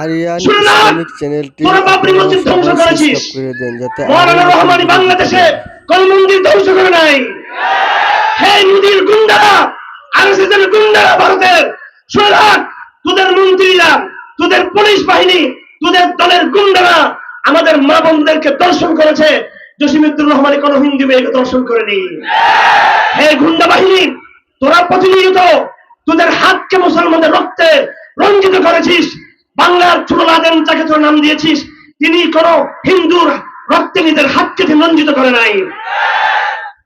Aryan Islamic চ্যানেলটি তোরা বাবরি মসজিদ ধ্বংস করেছিস। সাবস্ক্রাইব করে দেন যাতে মৌলানা রহমানি বাংলাদেশে কোন মন্দির ধ্বংস করে নাই। হে নদীর গুন্ডারা আরএসএসের গুন্ডারা ভারতের শুনে রাখ তোদের মন্ত্রীরা তোদের পুলিশ বাহিনী তোদের দলের গুন্ডারা আমাদের মা বন্ধুদেরকে দর্শন করেছে। জসিমুদ্দুর রহমানি কোন হিন্দু মেয়েকে দর্শন করেনি। হে গুন্ডা বাহিনী তোরা প্রতিনিয়ত তোদের হাতকে মুসলমানদের রক্তে রঞ্জিত করেছিস। বাংলার ছোট লাদেন যাকে তোর নাম দিয়েছিস। তিনি কোন হিন্দুর রক্তে নিজের হাতকে রঞ্জিত করে নাই।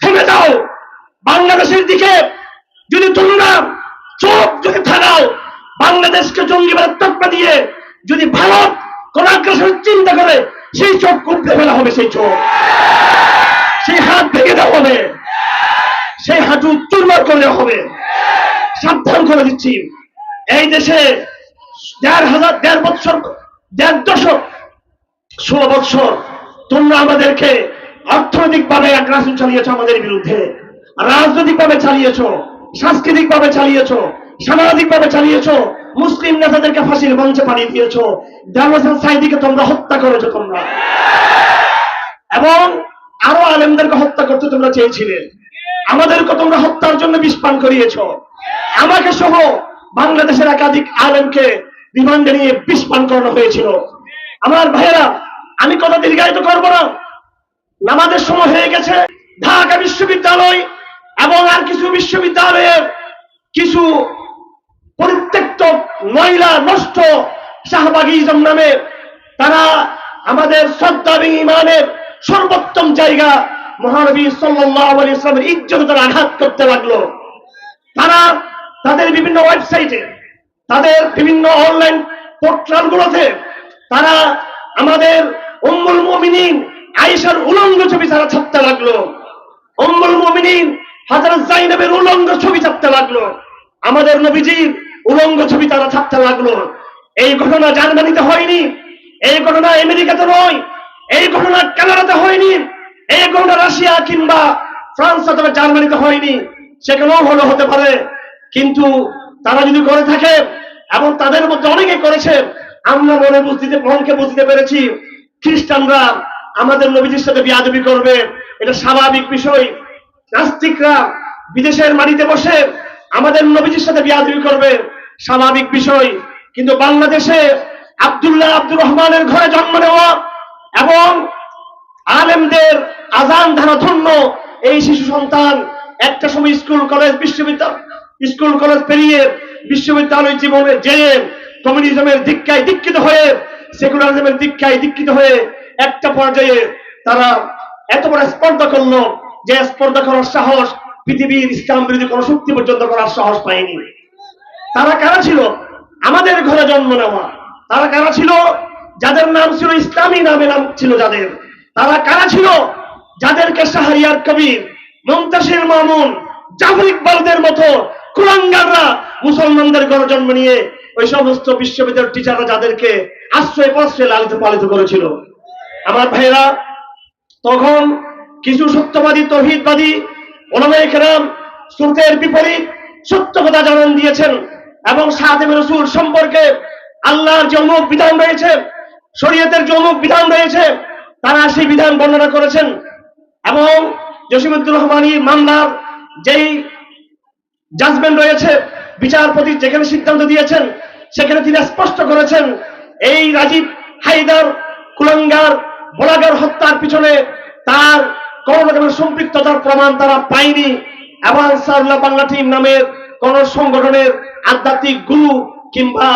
থেমে যাও। বাংলাদেশের দিকে যদি তোমরা চোখ যদি থাকাও বাংলাদেশকে জঙ্গিবাদ তকমা দিয়ে যদি ভারত কোন আগ্রাসনের চিন্তা করে, সেই চোখ কুপড়ে ফেলা হবে, সেই চোখ। সেই হাত ভেঙে দেওয়া হবে। সেই হাঁটু চুরমার করলে হবে। সাবধান করে দিচ্ছি। এই দেশে দেড় হাজার, দেড় বছর দেড় দশক, ষোলো বৎসর তোমরা আমাদেরকে অর্থনৈতিক ভাবে আগ্রাসন চালিয়েছ আমাদের বিরুদ্ধে রাজনৈতিক ভাবে চালিয়েছ সাংস্কৃতিক ভাবে চালিয়েছ সামাজিক ভাবে চালিয়েছ, মুসলিম নেতাদেরকে ফাঁসির মঞ্চে পাঠিয়ে দিয়েছ জামাসান সাইদিকে তোমরা হত্যা করেছ তোমরা। এবং আরও আলেমদেরকে হত্যা করতে তোমরা চেয়েছিলে। আমাদেরকে তোমরা হত্যার জন্য বিষ পান করিয়েছ। আমাকে সহ বাংলাদেশের একাধিক আলেমকে রিমান্ডে নিয়ে বিষ পান করানো হয়েছিল। আমার ভাইয়েরা, আমি কথা দীর্ঘায়িত করব না। নামাজের সময় হয়ে গেছে। ঢাকা বিশ্ববিদ্যালয় এবং আর কিছু বিশ্ববিদ্যালয়ের কিছু পরিত্যক্ত মহিলা নষ্ট শাহবাগিজম নামে তারা আমাদের শ্রদ্ধা এবং ইমানের সর্বোত্তম জায়গা মহানবী ইসলামের ইজ্জত তারা আঘাত করতে লাগল। তারা তাদের বিভিন্ন ওয়েবসাইটে তাদের বিভিন্ন অনলাইন পোর্টাল গুলোতে তারা আমাদের উম্মুল মুমিনিন আয়েশার উলঙ্গ ছবি তারা ছাপতে লাগল। উম্মুল মুমিনিন হাজার জাইনবের উলঙ্গ ছবি ছাপতে লাগল। আমাদের নবীজির উলঙ্গ ছবি তারা ছাপতে লাগল। এই ঘটনা জার্মানিতে হয়নি, এই ঘটনা আমেরিকাতে নয়, এই ঘটনা কানাডাতে হয়নি, এই ঘটনা রাশিয়া কিংবা ফ্রান্স অথবা জার্মানিতে হয়নি। সেখানেও হলো হতে পারে, কিন্তু তারা যদি করে থাকে, এবং তাদের মধ্যে অনেকে করেছে, আমরা মনে বুঝতে মনকে বুঝতে পেরেছি, খ্রিস্টানরা আমাদের নবীজির সাথে বিয়াদবি করবে। এটা স্বাভাবিক বিষয়। নাস্তিকরা বিদেশের মাটিতে বসে আমাদের নবীজির সাথে বিয়াদবি করবে, স্বাভাবিক বিষয়। কিন্তু বাংলাদেশে আব্দুল্লাহ আব্দুর রহমানের ঘরে জন্ম নেওয়া এবং আলেমদের আজান ধারা ধন্য এই শিশু সন্তান একটা সময় স্কুল, কলেজ, বিশ্ববিদ্যালয় স্কুল, কলেজ পেরিয়ে বিশ্ববিদ্যালয় জীবনে যেয়ে কমিউনিজমের দীক্ষায় দীক্ষিত হয়ে সেকুলারিজমের দীক্ষায় দীক্ষিত হয়ে একটা পর্যায়ে তারা এত বড় স্পর্ধা করল যে স্পর্ধা করার সাহস পৃথিবীর ইসলাম বিরোধী কোন শক্তি পর্যন্ত করার সাহস পায়নি। তারা কারা ছিল? আমাদের ঘরে জন্ম নেওয়া। তারা কারা ছিল? যাদের নাম ছিল ইসলামী, নামে নাম ছিল যাদের। তারা কারা ছিল? যাদেরকে শাহরিয়ার কবির মমতাসির মামুন, জাফর ইকবালদের মতো কুলাঙ্গাররা মুসলমানদের ঘরে জন্ম নিয়ে ওই সমস্ত বিশ্ববিদ্যালয়ের টিচাররা যাদেরকে আশ্রয় পাশ্রয় লালিত পালিত করেছিল। আমার ভাইরা তখন কিছু সত্যবাদী, তহিদবাদী ওলামায়ে কেরাম স্রোতের বিপরীত সত্য কথা জানান দিয়েছেন এবং সাদেম রসুল সম্পর্কে আল্লাহর যে অমুক বিধান রয়েছে, শরীয়তের যে অমুক বিধান রয়েছে, তারা সেই বিধান বর্ণনা করেছেন। এবং জসিমুদ্দুর রহমানীর মামলার যেই জাজমেন্ট রয়েছে, বিচারপতি যেখানে সিদ্ধান্ত দিয়েছেন, সেখানে তিনি স্পষ্ট করেছেন, এই রাজীব হায়দার, কুলঙ্গার, বোলাগার হত্যার পিছনে তার কোন রকমের সম্পৃক্ততার প্রমাণ তারা পায়নি। এবং আনসারুল্লাহ বাংলা টিম নামের কোন সংগঠনের আধ্যাত্মিক গুরু কিংবা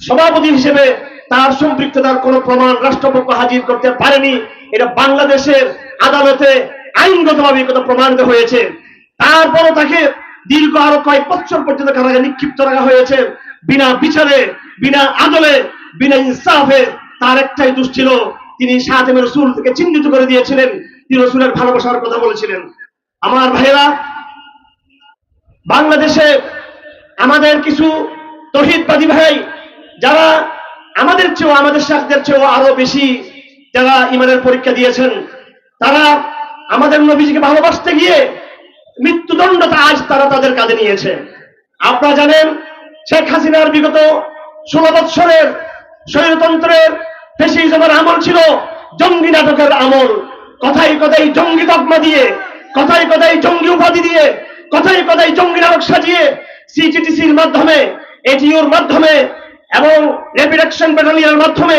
সভাপতি হিসেবে তার সম্পৃক্ততার কোন প্রমাণ রাষ্ট্রপক্ষ হাজির করতে পারেনি। এটা বাংলাদেশের আদালতে আইনগতভাবে কথা প্রমাণিত হয়েছে। তারপরও তাকে দীর্ঘ আরও কয়েক বছর পর্যন্ত কারাগারে নিক্ষিপ্ত রাখা হয়েছে। বিনা বিচারে, বিনা আদলে, বিনা ইনসাফে তার একটাই দোষ ছিল, তিনি সাহেবের রসুল থেকে চিহ্নিত করে দিয়েছিলেন, তিনি রসুলের ভালোবাসার কথা বলেছিলেন। আমার ভাইয়েরা, বাংলাদেশে আমাদের কিছু তহিদবাদী ভাই, যারা আমাদের চেয়েও, আমাদের শাখদের চেয়েও আরও বেশি যারা ইমানের পরীক্ষা দিয়েছেন, তারা আমাদের নবীজিকে ভালোবাসতে গিয়ে মৃত্যুদণ্ডটা আজ তারা তাদের কাঁধে নিয়েছে। আপনারা জানেন, শেখ হাসিনার বিগত ষোলো বৎসরের স্বৈরতন্ত্রের ফেসিজমের আমল ছিল জঙ্গি নাটকের আমল। কথাই কথাই জঙ্গি তকমা দিয়ে কথাই কথাই জঙ্গি উপাধি দিয়ে কথাই কথাই জঙ্গি নাটক সাজিয়ে সিজিটিসির মাধ্যমে এটিওর মাধ্যমে এবং র্যাপিড অ্যাকশন ব্যাটালিয়নের মাধ্যমে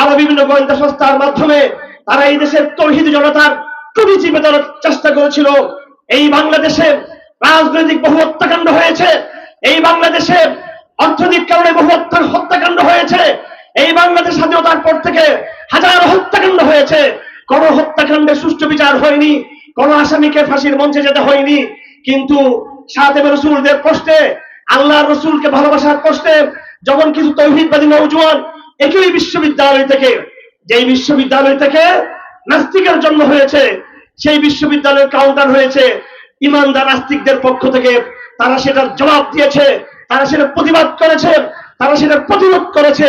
আরও বিভিন্ন গোয়েন্দা সংস্থার মাধ্যমে তারা এই দেশের তৌহিদ জনতার টুপি চিপে চেষ্টা করেছিল। এই বাংলাদেশে রাজনৈতিক বহু হত্যাকাণ্ড হয়েছে, এই বাংলাদেশে অর্থনৈতিক কারণে বহু হত্যা- হত্যাকাণ্ড হয়েছে, এই বাংলাদেশ স্বাধীনতার পর থেকে হাজার হত্যাকাণ্ড হয়েছে। কোন হত্যাকাণ্ডের সুষ্ঠু বিচার হয়নি, কোন আসামিকে ফাঁসির মঞ্চে যেতে হয়নি, কিন্তু সাহেব রসুলদের কষ্টে আল্লাহ রসুলকে ভালোবাসার কষ্টে যখন কিছু তৌহিদবাদী নৌজওয়ান একই বিশ্ববিদ্যালয় থেকে, যেই বিশ্ববিদ্যালয় থেকে নাস্তিকের জন্ম হয়েছে সেই বিশ্ববিদ্যালয়ের কাউন্টার হয়েছে। ইমানদার আস্তিকদের পক্ষ থেকে তারা সেটার জবাব দিয়েছে, তারা সেটা প্রতিবাদ করেছে, তারা সেটা প্রতিরোধ করেছে।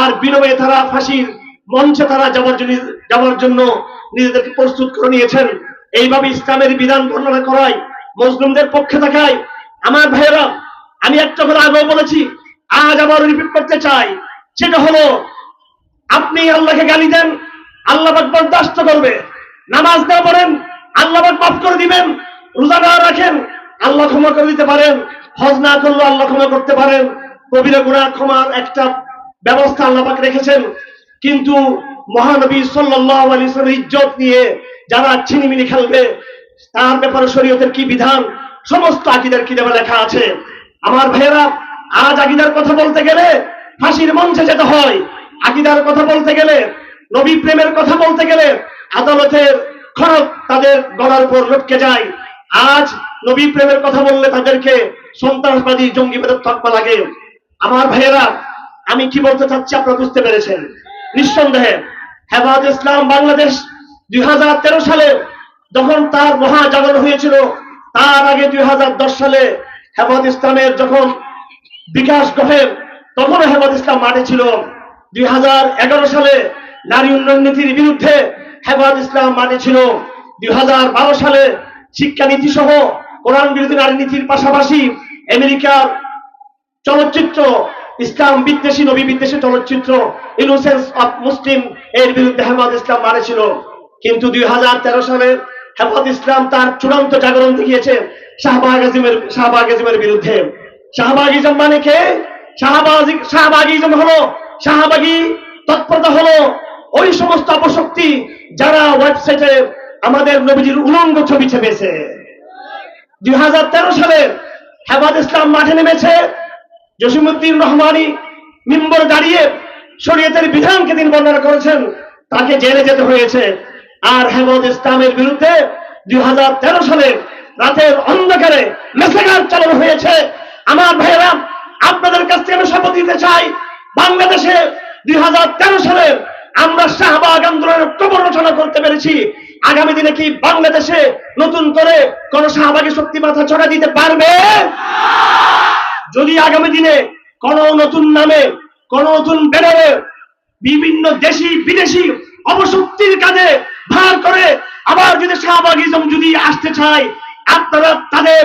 আর বিনিময়ে তারা ফাঁসির মঞ্চে তারা যাওয়ার জন্য যাওয়ার জন্য নিজেদেরকে প্রস্তুত করে নিয়েছেন। এইভাবে ইসলামের বিধান বর্ণনা করায়, মুসলিমদের পক্ষে থাকায় আমার ভাইয়েরা, আমি একটা কথা আগেও বলেছি, আজ আবার রিপিট করতে চাই। সেটা হলো, আপনি আল্লাহকে গালি দেন, আল্লাহ বরদাস্ত করবে। নামাজ না পড়েন, আল্লাহ মাফ করে দিবেন, রোজা না রাখেন, আল্লাহ ক্ষমা করে দিতে পারেন, হজ না করলে আল্লাহ ক্ষমা করতে পারেন কবিরা গুনাহ ক্ষমার একটা ব্যবস্থা আল্লাহ পাক রেখেছেন। কিন্তু মহানবী সাল্লাল্লাহু আলাইহি ইজ্জত নিয়ে যারা ছিনিমিনি খেলবে, তার ব্যাপারে শরীয়তের কি বিধান, সমস্ত আকিদের কিতাবে লেখা আছে। আমার ভাইয়েরা, আজ আকিদার কথা বলতে গেলে ফাঁসির মঞ্চে যেতে হয়। আকিদার কথা বলতে গেলে, নবী প্রেমের কথা বলতে গেলে আদালতের খরচ তাদের গলার উপর লটকে যায়। আজ নবী প্রেমের কথা বললে তাদেরকে সন্ত্রাসবাদী জঙ্গিবাদের তকমা লাগে। আমার ভাইয়েরা, আমি কি বলতে চাচ্ছি আপনারা বুঝতে পেরেছেন। নিঃসন্দেহে হেফাজ ইসলাম বাংলাদেশ দুই হাজার তেরো সালে যখন তার মহাজাগরণ হয়েছিল, তার আগে দুই হাজার দশ সালে হেফাজ ইসলামের যখন বিকাশ ঘটে তখন হেফাজ ইসলাম মাঠে ছিল। দুই হাজার এগারো সালে নারী উন্নয়ন নীতির বিরুদ্ধে হেফাজ ইসলাম মাঠে ছিল। দুই সালে শিক্ষানীতি সহ কোরআন বিরোধী নারী নীতির পাশাপাশি আমেরিকার চলচ্চিত্র, ইসলাম বিদ্বেষী, নবী বিদ্বেষী চলচ্চিত্র ইনোসেন্স অফ মুসলিম এর বিরুদ্ধে হেফাজ ইসলাম মারেছিল কিন্তু দুই সালে হেফাজ ইসলাম তার চূড়ান্ত জাগরণ দেখিয়েছে শাহবাগ আজিমের শাহবাগ আজিমের বিরুদ্ধে। শাহবাগিজম মানে কে? শাহবাজি শাহবাগিজম হলো শাহবাগী তৎপরতা হলো ওই সমস্ত অপশক্তি যারা ওয়েবসাইটে আমাদের নবীজির উলঙ্গ ছবি ছেপেছে। দুই সালে হেফাজ ইসলাম মাঠে নেমেছে জসিমুদ্দিন রহমানি মিম্বর দাঁড়িয়ে শরীয়তের বিধানকে তিনি বর্ণনা করেছেন, তাকে জেলে যেতে হয়েছে। আর হেমদ ইসলামের বিরুদ্ধে দুই সালে রাতের অন্ধকারে মেসেগার চালানো হয়েছে। আমার ভাইয়েরা, আপনাদের কাছ থেকে আমি শপথ দিতে চাই, বাংলাদেশে দুই হাজার তেরো সালে আমরা শাহবাগ আন্দোলনের প্রবর্তনা করতে পেরেছি। আগামী দিনে কি বাংলাদেশে নতুন করে কোন শাহবাগী শক্তি মাথা চড়া দিতে পারবে? যদি আগামী দিনে কোন নতুন নামে, কোন নতুন ব্যানারে বিভিন্ন দেশি, বিদেশি অপশক্তির কাজে ভার করে আবার যদি শাহবাগিজম যদি আসতে চায়, আপনারা তাদের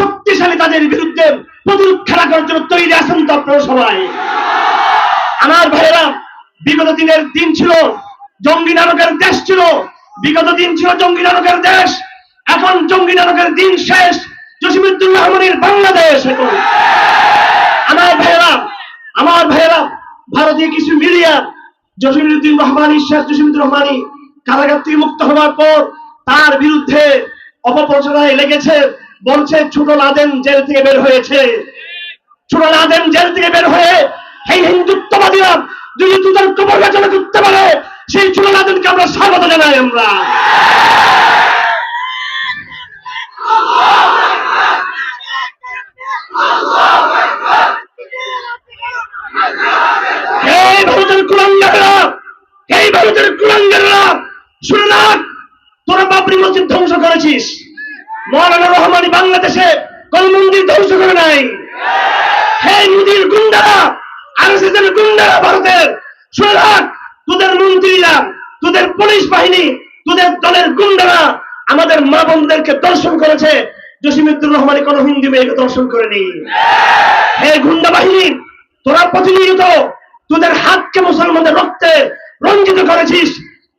শক্তিশালী তাদের বিরুদ্ধে প্রতিরোধ খেলা করার জন্য তৈরি আছেন তো আপনারা সবাই? আমার ভাইয়েরা বিগত দিনের দিন ছিল জঙ্গি নাটকের দেশ ছিল। বিগত দিন ছিল জঙ্গি নাটকের দেশ। এখন জঙ্গি নাটকের দিন শেষ। জসিমুদ্দুল্লাহ রহমানের বাংলাদেশ এখন আমার ভাইয়েরা আমার ভাইয়েরা, ভারতীয় কিছু মিডিয়া জসিমুদ্দিন রহমানি শেখ জসিমুদ্দিন রহমানি কারাগার থেকে মুক্ত হওয়ার পর তার বিরুদ্ধে অপপ্রচারায় লেগেছে, বলছে, ছোট লাদেন জেল থেকে বের হয়েছে। ছোট লাদেন জেল থেকে বের হয়ে এই হিন্দুত্ববাদীরা যদি তোদের কবর গাছানা করতে পারে, সেই ছোট লাদেনকে আমরা স্বাগত জানাই আমরা। এই তোরা ধ্বংস করেছিস। রহমানি বাংলাদেশে কোন মন্দির ধ্বংস করে নাই। হে নদীর আরএসএসের গুন্ডারা ভারতের শুনে তোদের মন্ত্রীরা, তোদের পুলিশ বাহিনী, তোদের দলের গুন্ডারা আমাদের মা বোনদেরকে দর্শন করেছে। জসিমুদ্দুর রহমানি কোন হিন্দু মেয়েকে দর্শন করেনি। হে গুন্ডা বাহিনী, তোরা প্রতিনিয়ত তোদের হাতকে মুসলমানদের রক্তে রঞ্জিত করেছিস,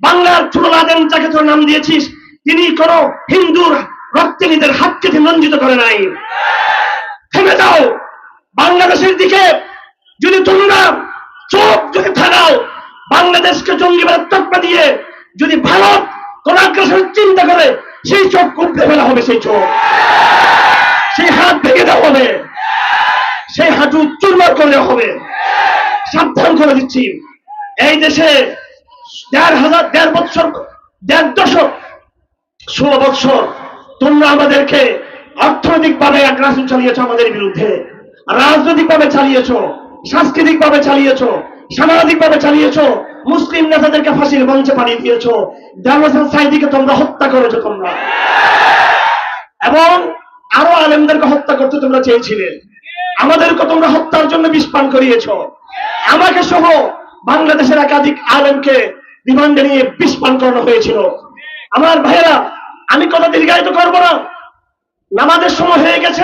বাংলার ছোট যাকে তোর নাম দিয়েছিস, তিনি কোন হিন্দুর রক্তে নিজের হাতকে রঞ্জিত করে নাই। থেমে যাও, বাংলাদেশের দিকে যদি তোমরা চোখ যদি থাকাও, বাংলাদেশকে জঙ্গিবাদ তকমা দিয়ে যদি ভারত কোন আগ্রাসনের চিন্তা করে, সেই চোখ কুপড়ে ফেলা হবে, সেই চোখ। সেই হাত ভেঙে দেওয়া হবে। সেই হাঁটু চুরমার করে দেওয়া হবে। সাবধান করে দিচ্ছি। এই দেশে দেড় হাজার, দেড় বৎসর, দেড় দশক, ষোলো বছর তোমরা আমাদেরকে অর্থনৈতিকভাবে আগ্রাসন চালিয়েছ আমাদের বিরুদ্ধে। রাজনৈতিকভাবে চালিয়েছ। সাংস্কৃতিক ভাবে চালিয়েছ সামাজিক ভাবে চালিয়েছ, মুসলিম নেতাদেরকে ফাঁসির মঞ্চে পাঠিয়ে দিয়েছ জামাসান সাইদিকে তোমরা হত্যা করেছ তোমরা। এবং আরও আলেমদেরকে হত্যা করতে তোমরা চেয়েছিলে। আমাদেরকে তোমরা হত্যার জন্য বিষ পান করিয়েছ। আমাকে সহ বাংলাদেশের একাধিক আলেমকে রিমান্ডে নিয়ে বিষ পান করানো হয়েছিল। আমার ভাইয়েরা, আমি কথা দীর্ঘায়িত করব না। নামাজের সময় হয়ে গেছে।